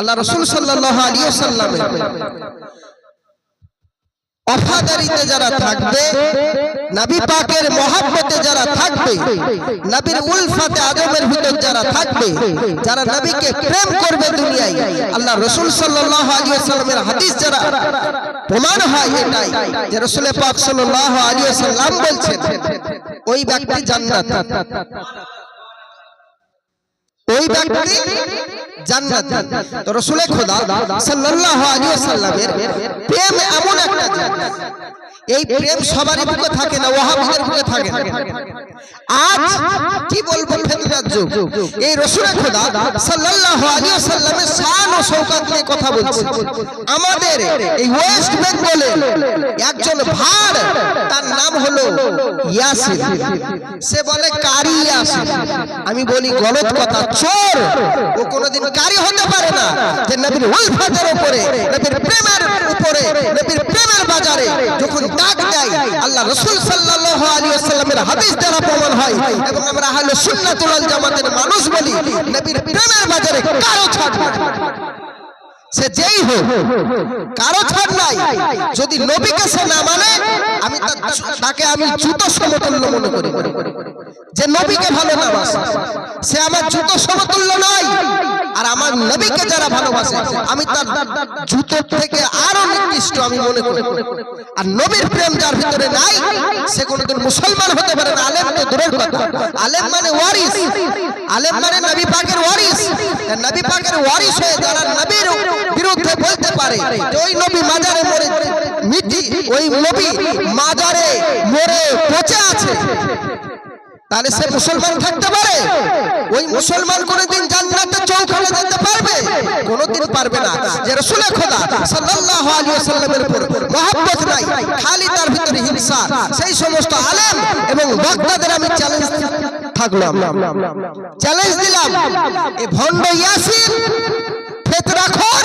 আল্লাহ রসুল সাল্লাহ আলাইহি ওয়াসাল্লামের অফাদারিতে যারা থাকবে, নবী পাকের মহাব্বতে যারা থাকবে, নবীর উলফাতে আদমের ভিতর যারা থাকবে, যারা নবীকে প্রেম করবে দুনিয়ায়, আল্লাহ রসুল সাল্লাল্লাহু আলাইহি ওয়াসাল্লামের হাদিস যারা প্রমাণ হয় এটাই, যে রসুল পাক সাল্লাল্লাহু আলাইহি ওয়াসাল্লাম বলছেন, ওই ব্যক্তি জান্নাত। ওই ব্যক্তি জান্নাত তো খোদা সাল্লাল্লাহু আলাইহি ওয়াসাল্লামের প্রেম এমন একটা জিনিস এই প্রেম সবারই বুকে থাকে না ওয়াহাবিদের বুকে থাকে না। আজ কি বলব ফেতনার যুগ? এই খোদা সাল্লাল্লাহু আলাইহি ওয়াসাল্লামের শান ও শওকত নিয়ে কথা বলছে। আমাদের এই ওয়েস্ট বেঙ্গলে একজন ভার তার নাম হলো ইয়াসিন সে বলে কারি ইয়াসিন আমি বলি গলত কথা চোর ও কোনোদিন কারি হতে পারে না যে নবীর উলফাতের উপরে, নবীর প্রেমের উপরে, নবীর প্রেমের বাজারে যখন ডাক দেয়, আল্লাহ রসুল সাল্লাল্লাহু আলাইহি ওয়াসাল্লামের হাদিস দ্বারা প্রমাণ হয় এবং আমরা আহলে সুন্নাতুল জামাতের মানুষ বলি, নবীর প্রেমের বাজারে কারও ছাড়। সে যেই হোক, কারও ছাড় নাই। যদি নবীকে সে না মানে আমি তাকে আমি জুতো সমতুল্য মনে করি। যে নবীকে ভালো না সে আমার জুতো সমতুল্য নয়। আর আমার নবীকে যারা ভালোবাসে আমি তার জুতোর থেকে আরও নির্দিষ্ট আমি মনে করি। আর নবীর প্রেম যার ভিতরে নাই সে কোনোদিন মুসলমান হতে পারে না। আলেম তো দূরের কথা। আলেম মানে ওয়ারিস। আলেম মানে নবী পাকের ওয়ারিস। নবী পাকের ওয়ারিস হয়ে যারা নবীর বিরুদ্ধে বলতে পারে যে ওই নবী মাজারে মরে মিটি ওই নবী মাজারে মরে পচে আছে। তাহলে সে মুসলমান থাকতে পারে। ওই মুসলমান কোনোদিন জান্নাতে চৌখানে যেতে পারবে। কোনোদিন পারবে না। যে রসুলের খোদা সাল্লাল্লাহু আলাইহি ওয়াসাল্লামের উপর মহব্বত নাই। খালি তার ভিতরে হিংসা সেই সমস্ত আলেম এবং বক্তাদের আমি চ্যালেঞ্জ থাকলাম। চ্যালেঞ্জ দিলাম। এ ভণ্ড ইয়াসিন ফেতরাখোর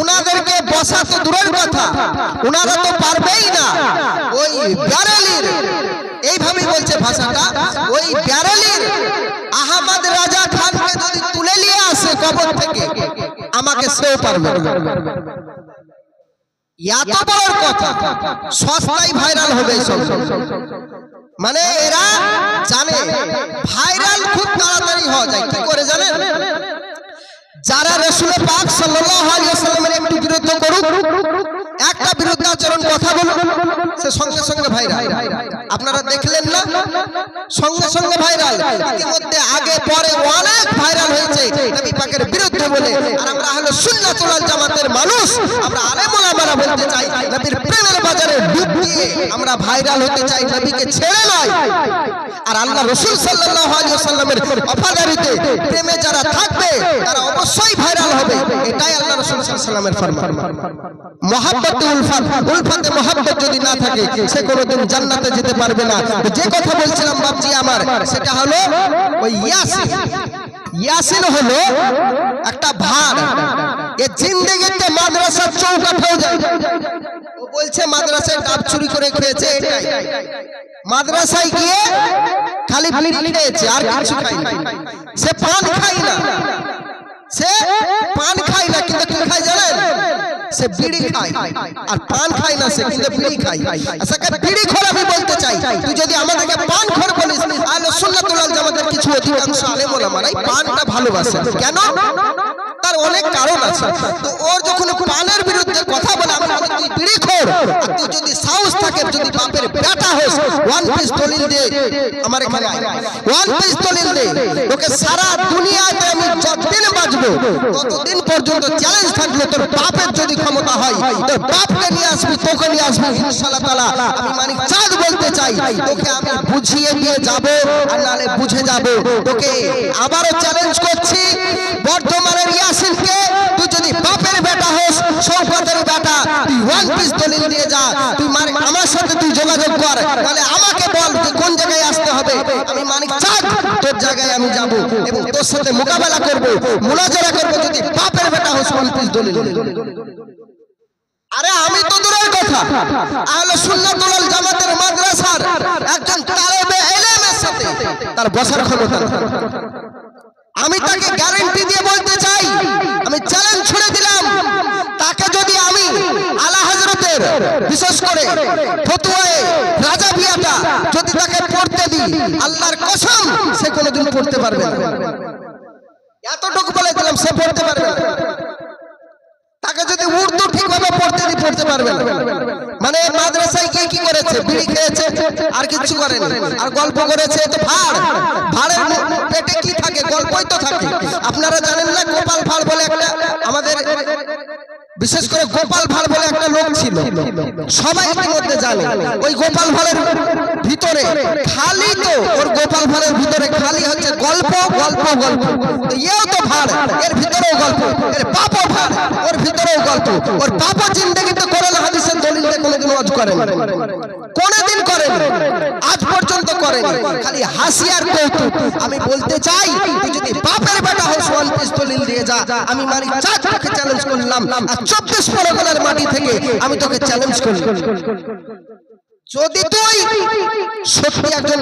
উনাদেরকে বসা তো দূরের কথা, উনারা তো পারবেই না। ওই ব্যারেলির, এইভাবেই বলছে ভাষাটা, ওই ব্যারেলির আহমদ রাজা খানকে যদি তুলে নিয়ে আসে কবর থেকে, আমাকে সেও পারবে এত বড় কথা, সস্তায় ভাইরাল হবে মানে এরা জানে, ভাইরাল খুব তাড়াতাড়ি হওয়া যায়, কি করে জানেন? যারা রসুল পাক ওয়াসাল্লামের একটু বিরুদ্ধ করুক, একটা বিরুদ্ধ আচরণ কথা বলুক, সে সঙ্গে সঙ্গে ভাইরাল আপনারা দেখলেন না? সঙ্গে সঙ্গে ভাইরাল ইতিমধ্যে আগে, পরে অনেক ভাইরাল হয়েছে নবী পাকের বিরুদ্ধে বলে। আর আমরা হলো সুন্নাতুল জামাতের মানুষ, আমরা আলেম ওলামারা বলতে চাই, নবীর আমরা ভাইরাল হতে চাই, নবীকে ছেড়ে নয়। আর আল্লাহ রসুল সাল্লাল্লাহু আলাইহি ওয়াসাল্লামের অফাদারিতে প্রেমে যারা থাকবে, তারা অবশ্যই ভাইরাল হবে। এটাই আল্লাহ রসুল সাল্লাল্লাহু ফরমান। মহাব্বতে উলফাত, উলফাতে মহাব্বত যদি না থাকে, সে কোনোদিন জান্নাতে যেতে পারবে না। যে কথা বলছিলাম বাপজি আমার, সেটা হলো ওই ইয়াসিন। ইয়াসিন হলো একটা ভার। এ জিন্দেগিতে মাদ্রাসার চৌকাঠ হয়ে যায় ও বলছে, মাদ্রাসায় ডাব চুরি করে খেয়েছে এটাই। মাদ্রাসায় গিয়ে খালি খালি খেয়েছে, আর কিছু খাই সে পান খাই না। সে পান খায় না, কিন্তু কি খায় জানেন সে বিড়ি খায় আর পান খায় না সে কিন্তু বিড়ি খায় আচ্ছা বিড়ি খোর আমি বলতে চাই তুই যদি আমাদেরকে পান খোর বলিস আহলে সুন্নাতুল ওয়াল জামাতের কিছু অধিকাংশ আলেম ওলামারাই পানটা ভালোবাসে কেন তার অনেক কারণ আছে তো ওর যখন পানের বিরুদ্ধে কথা বলে আমি বলি, তুই বিড়ি খোর আর তুই যদি যদি বাপের বেটা হোস। ওয়ান পিস দলিল দে। আমার এখানে ওয়ান পিস দলিল তোকে সারা দুনিয়াতে আমি যতদিন ততদিন পর্যন্ত চ্যালেঞ্জ তোর বাপের যদি ক্ষমতা হয়, তোর বাপকে নিয়ে আসবি, তোকে নিয়ে আসবি। ইনশাআল্লাহ তাআলা, আমি মানিক চাঁদ বলতে চাই, তোকে আমি বুঝিয়ে দিয়ে যাব, আর নালে বুঝে যাব। তোকে আবারও চ্যালেঞ্জ করছি। বর্ধমানের ইয়াসিনকে, তুই যদি বাপের বেটা হোস বেটা, তুই ওয়ান পিস দলিল দিয়ে যা। তুই মানে আমার সাথে তুই যোগাযোগ কর তাহলে আমাকে বল যে কোন জায়গায় আসতে হবে আমি মানিক চাঁদ তোর জায়গায় আমি যাব এবং তোর সাথে মোকাবেলা করব, মুনাজারা করব যদি বাপের বেটা হোস পিস দলিল আরে আমি তো দূরের কথা। আহলে সুন্নাতুল জামাতের মাদ্রাসার একজন তালেবে ইলমের সাথে তার বসার ক্ষমতা। আমি তাকে গ্যারান্টি দিয়ে বলতে চাই, আমি চ্যালেঞ্জ ছুড়ে দিলাম। তাকে যদি আমি আলা হযরতের বিশেষ করে ফতুয়ায়ে রাজা বিয়াটা যদি তাকে পড়তে দিই, আল্লাহর কসম কোনোদিন পড়তে পারবে না। এতটুকু বলে দিলাম, সে পড়তে পারবে না। তাকে যদি উর্দু ঠিকভাবে পড়তে পড়তে পারবে না। মানে মাদ্রাসায় গিয়ে কি করেছে? বিড়ি খেয়েছে, আর কিছু করেনি। আর গল্প করেছে তো ভাড়। ভাড়ের পেটে কি থাকে? গল্পই তো থাকে। আপনারা জানেন না গোপাল ভাড় বলে একটা আমাদের বিশেষ করে গোপাল ভাড় বলে একটা লোক ছিল। সবাই ইতিমধ্যে জানে ওই গোপাল ভাড়ের ভিতরে খালি তো, ওর গোপাল ভাড়ের ভিতরে খালি হচ্ছে গল্প গল্প গল্প। তো এও তো ভাড়, এর ভিতরেও গল্প। এর পাপও ভাড়, ওর ভিতরেও গল্প। ওর পাপও জিন্দগি তো কোরআন, হাদিসের দলিল দিয়ে কোনোদিন ওয়াজ করেন। কোনোদিন করেন, আজ পর্যন্ত করেন। খালি হাসি আর কৌতুক। আমি বলতে চাই যদি বাপের বেটা হোস দলিল দিয়ে যা আমি মারি চাঁদ তোকে চ্যালেঞ্জ করলাম আর চব্বিশ পরগনার মাটি থেকে আমি তোকে চ্যালেঞ্জ করলাম যদি তুই সত্যি একজন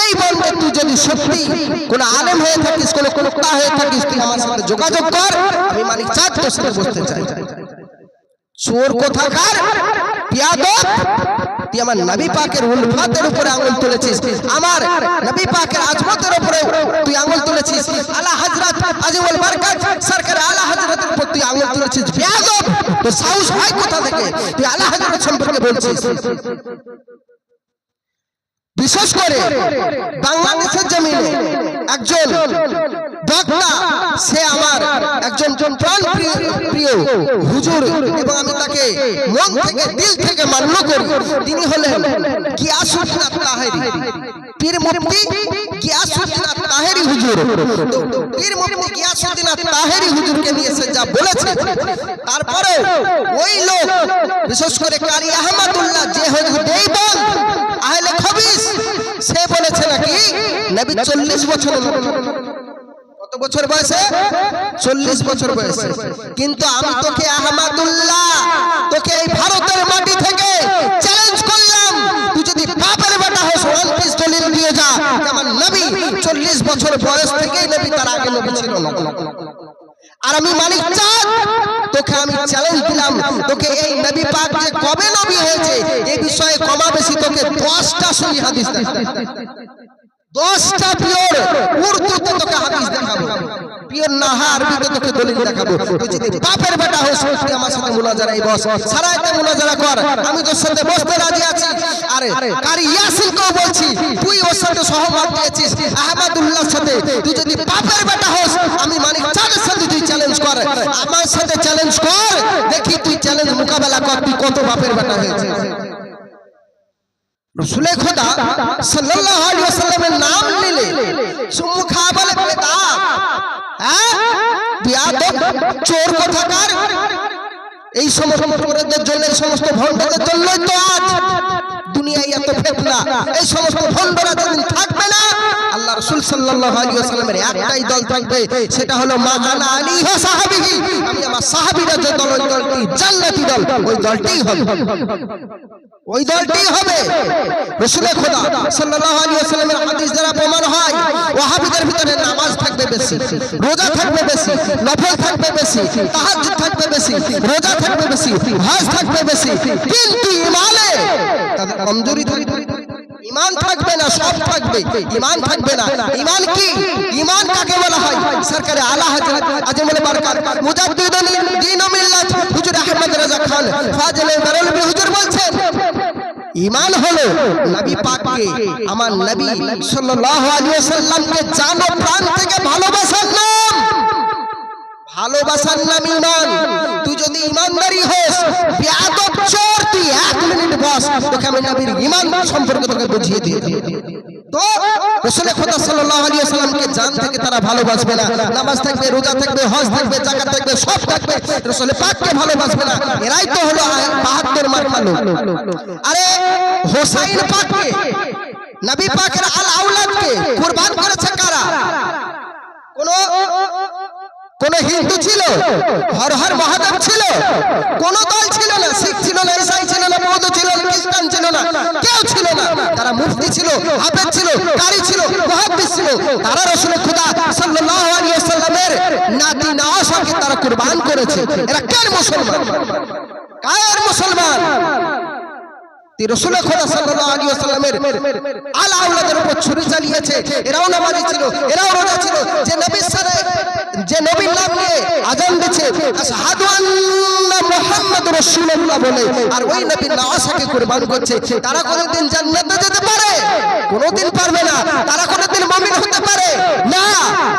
এই তুই যদি সত্যি কোন আলেম হয়ে থাকিস কোন কোনটা হয়ে থাকিস তুই আমার সাথে যোগাযোগ কর আমি মালিক চাঁদ তোর সাথে বসতে চাই চোর কোথাকার পিয়াদব তুই আমার নবী পাকের উলফাতের উপরে আঙুল তুলেছিস আমার নবী পাকের আজমতের উপরে তুই আঙুল তুলেছিস আলা হযরত আজিমুল বরকত, সরকার আলা হযরতের প্রতি আঙুল তুলেছিস। পিয়াদব তো সাহস হয় কোথা থেকে? তুই আলা হযরত সম্পর্কে বলছিস। বিশেষ করে বাংলাদেশের জমিনে একজন বক্তা, সে আমার একজন প্রাণ প্রিয় হুজুর এবং আমি তাকে মন থেকে, দিল থেকে মান্য করি। তিনি হলেন গিয়াসুদ্দিন তাহেরি পীর মুফতি গিয়াসুদ্দিন তাহেরি হুজুর। তো পীর মুফতি গিয়াসুদ্দিন তাহেরি হুজুরকে নিয়ে সে যা বলেছে তারপরে ওই লোক, বিশেষ করে কারি আহমদুল্লাহ, যে হুজুর দেইবন নবী চল্লিশ বছর কত বছর বয়সে? চল্লিশ বছর বয়সে। কিন্তু আমি তোকে আহমদুল্লাহ, তোকে এই ভারতের মাটি থেকে চ্যালেঞ্জ করলাম। তুই যদি বাপের বেটা হোস ওয়ান দলিল দিয়ে যা। যেমন নবী চল্লিশ বছর বয়স থেকেই নবী তার আগে নবী ছিল। আর আমি মালিক চাঁদ, তোকে আমি চ্যালেঞ্জ দিলাম। তোকে এই নবী পাক যে কবে নবী হয়েছে এই বিষয়ে কমা বেশি তোকে দশটা সহি হাদিস দশটা পিওর উর্দুতে তোকে হাদিস দেখাবো। পিওর না হা আরবিতে তোকে দলিল দেখাবো। তুই যদি বাপের বেটা হোস, তুই আমার সাথে মুনাজারাই বস। সারাইতে মুনাজারা কর। আমি তোর সাথে বসতে রাজি আছি। আরে, কারি ইয়াসিনকেও বলছি, তুই ওর সাথে সহমত দিয়েছিস আহমদুল্লাহর সাথে। তুই যদি বাপের বেটা হোস, আমি মানিক চাঁদের সাথে তুই চ্যালেঞ্জ কর। আমার সাথে চ্যালেঞ্জ কর। দেখি তুই চ্যালেঞ্জ মোকাবেলা কর, তুই কত বাপের বেটা হয়েছিস। রসুলে খোদা সাল্লাল্লাহু আলাইহি ওয়াসাল্লামের নাম নিলে, সুম্মু খা বলে বেদাত হ্যাঁ? বিয়াদব, চোর কথাকার এই সমস্ত জন্য এই সমস্ত ভণ্ডদের জন্যই তো আজ দুনিয়ায় এত ফেতনা, এই সমস্ত ভণ্ডরা যেদিন থাকবে না, আল্লাহ রাসূল সাল্লাল্লাহু আলাইহি ওয়াসাল্লামের একটাই দল থাকবে, সেটা হলো মা আনা আলী ওয়া সাহাবিহি। আমি আমার সাহাবীরা যে দল, ওই দলটি জান্নাতি দল, ওই দলটিই হবে। ওই দলটিই হবে। রসুলে খোদা সাল্লাল্লাহু আলাইহি ওয়াসাল্লামের হাদিস দ্বারা প্রমাণ হয়, ওয়াহাবিদের ভিতরে নামাজ থাকবে বেশি, রোজা থাকবে বেশি, নফল থাকবে বেশি, তাহাজ্জুদ থাকবে বেশি, রোজা থাকবে বেশি, হজ থাকবে বেশি, কিন্তু ইমানে তাদের কমজোরি ইমান থাকবে না, সব থাকবে। ইমান থাকবে না। ইমান কি? ইমান কাকে বলা হয়? সরকারে আলা হযরত মুজাদ্দিদুল ও মিল্লাত। হুজুর আহমদ খান ফাজিলে হুজুর বলছেন ঈমান হলো নবী পাককে আমার নবী সাল্লাল্লাহু আলাইহি ওয়াসাল্লামকে জানো, প্রাণ থেকে ভালোবাসার নাম। ভালোবাসার নাম ঈমান তুই যদি ঈমানদারি হোস বেয়াদব এক মিনিট বস তোকে আমি নবীর ঈমান সম্পর্কে তোকে বুঝিয়ে দিয়ে। তো এরাই তো হলো 72 মার মানুষ আরে, হোসাইন পাককে, নবী পাকের আল আউলাদকে কুরবান করেছে কারা? কোন কোন হিন্দু ছিল? হর হর মহাদেব ছিল? কোন দল ছিল না। শিখ ছিল না, ইসাই ছিল না বৌদ্ধ ছিল না, খ্রিস্টান ছিল না, কেউ ছিল না। তারা মুফতি ছিল, হাফেজ ছিল, কারি ছিল, মুহাদ্দিস ছিল। তারা রাসূল খুদা সাল্লাল্লাহু আলাইহি ওয়াসাল্লামের নাতি নওয়াসাকে তারা কুরবান করেছে। এরা কেন মুসলমান? কার মুসলমান? ছুরি চালিয়েছে। এরাও এরাও যে যে আজান বলে। আর ওই করছে। তারা কোনোদিন যেতে পারে, কোনোদিন পারবে না। তারা কোনোদিন মুমিন হতে পারে, না।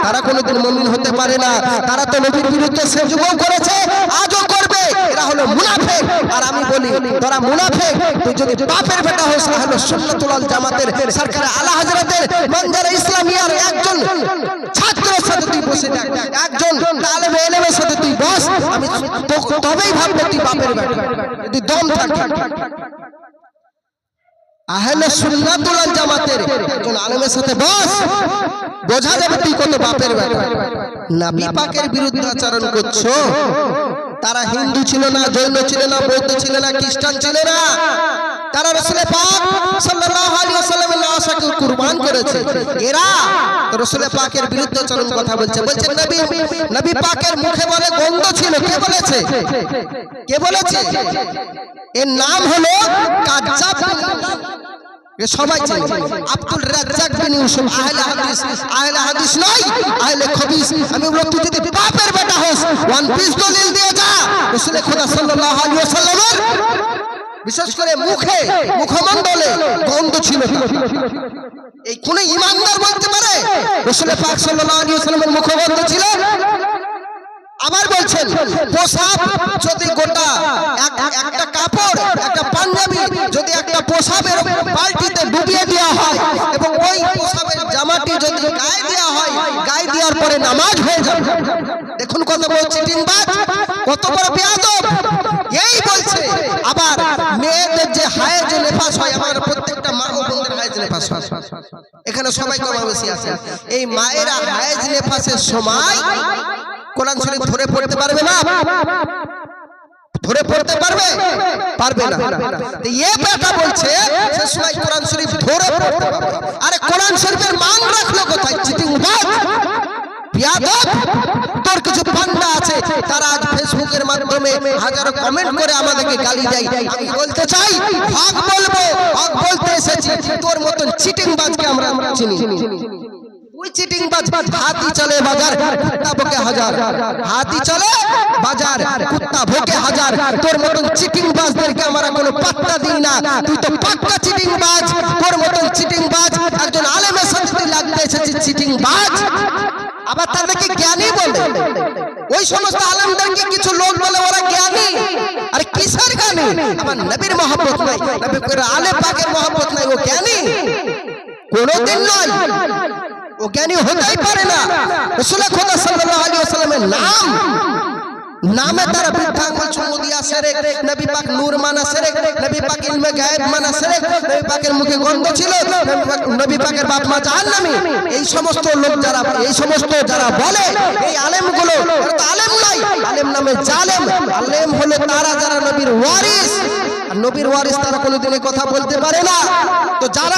তারা কোনোদিন মুমিন হতে পারে না। তারা তো নবীর বিরুদ্ধে করেছে আজও করবে এরা হলো মুনাফিক আর আমি বলি তোরা মুনাফে তুই যদি বাপের বেটা হোস, তাহলে সুন্নাতুল জামাতের সরকার আলা হযরতের মঞ্জার ইসলামিয়ার একজন ছাত্রের সাথে তুই বসে থাক, একজন তালেবে এলেমের সাথে তুই বস, আমি তবেই ভাববো তুই বাপের বেটা, যদি দম থাকে। আহলে সুন্নাতুল জামাতের একজন আলেমের সাথে বস, বোঝা যাবে তুই কত বাপের বেটা। নবী পাকের বিরুদ্ধে আচরণ করছ? তারা হিন্দু ছিল না, জৈন ছিল না, বৌদ্ধ ছিল না, খ্রিস্টান ছিল না। তারা রসুল পাক সাল্লাল্লাহু আলাইহি কুরবান করেছে। এরা রসুল পাকের বিরুদ্ধে আচরণ কথা বলছে। বলছে, নবী নবী পাকের মুখে বলে গন্ধ ছিল। কে বলেছে? কে বলেছে? এর নাম হলো কাজ্জাব সবাই আব্দুল রাজ্জাক বিন ইউসুফ আহলে হাদিস আহলে হাদিস নয়, আহলে খবিস। আমি বলব তুই যদি বাপের বেটা হোস ওয়ান পিস দলিল দিয়ে যা। রাসূল খোদা সাল্লাল্লাহু আলাইহি ওয়াসাল্লামের বিশেষ করে মুখে, মুখমণ্ডলে গন্ধ ছিল এই কোন ইমানদার বলতে পারে, রাসূল পাক সাল্লাল্লাহু আলাইহি ওয়াসাল্লামের মুখগন্ধ ছিল। আবার বলছেন, পোশাক যদি গোটা এক- এক- একটা কাপড়, একটা পাঞ্জাবি যদি একটা পোশাকের বালতিতে ডুবিয়ে দেওয়া হয় এবং ওই পোশাকের জামাটি যদি গায়ে দেওয়া হয়, গায়ে দেওয়ার পরে নামাজ হয়ে যাবে। দেখুন কত বড় চিটিংবাজ, কত বড় বেয়াদব। এই বলছে, আবার মেয়েদের যে হায়ের যে নেফাস হয় আমার প্রত্যেকটা মা ও বোনদের হায়েজ নেফাস হয় এখানে সবাই কম বেশি আছে। এই মায়েরা হায়েজ নেফাসের সময় কোরআন শরীফ ধরে পড়তে পারবে না? ধরে পড়তে পারবে? পারবে না। তো এ বলছে, সে সময় কোরআন শরীফ ধরে পড়তে পারবে। আরে কোরআন শরীফের মান রাখল কোথায়? বিয়াদব? তোর কিছু পান্ডা আছে, তারা আজ ফেসবুকের মাধ্যমে হাজারো কমেন্ট করে আমাদেরকে গালি দেয়। আমি বলতে চাই, হক বলব, হক বলতে এসেছি। তোর আমরা ওই চিটিং বাজ হাতি চলে বাজার, কুত্তা হাজার। হাতি চলে বাজার, কুত্তা ভোকে হাজার। তোর চিটিং আমরা কোনো দিই তোর মতন চিটিং বাজ চিটিং বাজ। আবার জ্ঞানী বলে। ওই সমস্ত আলেমদেরকে কিছু লোক বলে ওরা জ্ঞানী। আর কিসের জ্ঞানী? আমার নবীর মহব্বত নাই। আলে পাকের মহব্বত নাই, ও জ্ঞানী। কোনোদিন নয়। ও জ্ঞানী হতেই পারে না। রসুল খোদা নাম, নামে তারা দিয়া সেরেক নবী পাক নূর মানা নবী পাক ইলমে গায়েব মানা নবী পাকের মুখে গন্ধ ছিল। নবী পাকের বাপ মা এই সমস্ত লোক যারা, এই সমস্ত যারা বলে, এই আলেমগুলো তো আলেম নয় আলেম নামে জালেম। আলেম হলো তারা যারা নবীর ওয়ারিস। আর নবীর ওয়ারিস তারা কোনোদিনই কথা বলতে পারে না। তো যারা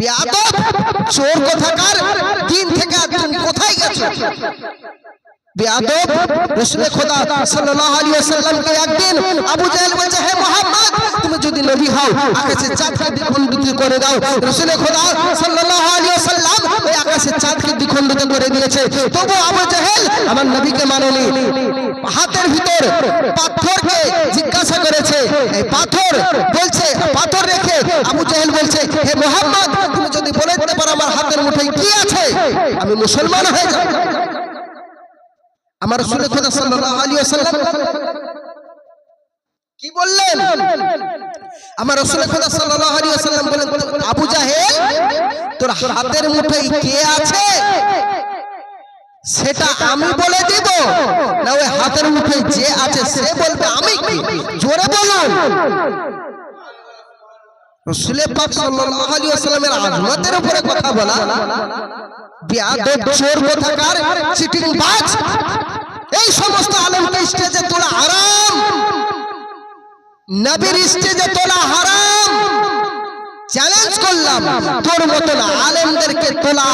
বেয়াদব, চোর কোথাকার দিন থেকে তুমি কোথায় গেছো? বেয়াদব, রাসূল খোদা সাল্লাল্লাহু আলাইহি ওয়াসাল্লামকে একদিন আবু জাহেল বলছে, হে মুহাম্মদ, তুমি যদি নবী হও আকাশের চাঁদকে দ্বিখণ্ডিত করে দাও। রাসূল খোদা সাল্লাল্লাহু আলাইহি ওয়াসাল্লাম ওই আকাশের চাঁদকে দ্বিখণ্ডিত করে দিয়েছে। তবু আবু জাহেল আমার নবীকে মানেনি। হাতের ভিতর পাথরকে জিজ্ঞাসা করেছে, এই পাথর? বলছে, পাথর রেখে। আবু জাহেল বলছে হে মুহাম্মদ, তুমি যদি বলে দিতে পারো আমার হাতের মুঠোয় কি আছে, আমি মুসলমান হয়ে যাব। আমার রসুল খোদা সাল্লাল্লাহু আলাইহি ওয়াসাল্লাম কি বললেন? আমার রসুল খোদা সাল্লাল্লাহু আলাইহি ওয়াসাল্লাম বলেন, আবু জাহেল, তোর হাতের মুঠোয় কে আছে? সেটা আমি বলে দিব। না, ওই হাতের মুঠোয় যে আছে, সে বলবে আমি। জোরে বলুন। রসুলের পাক সাল্লাল্লাহু আলাইহি ওয়াসাল্লামের আজমতের উপরে কথা বলা, বেয়াদব, চোর কোথাকার চিটিং বাজ, এই সমস্ত আলেমকে স্টেজে তোলা হারাম। নবীর স্টেজে তোলা হারাম। চ্যালেঞ্জ করলাম, তোর মতন আলেমদেরকে তোলা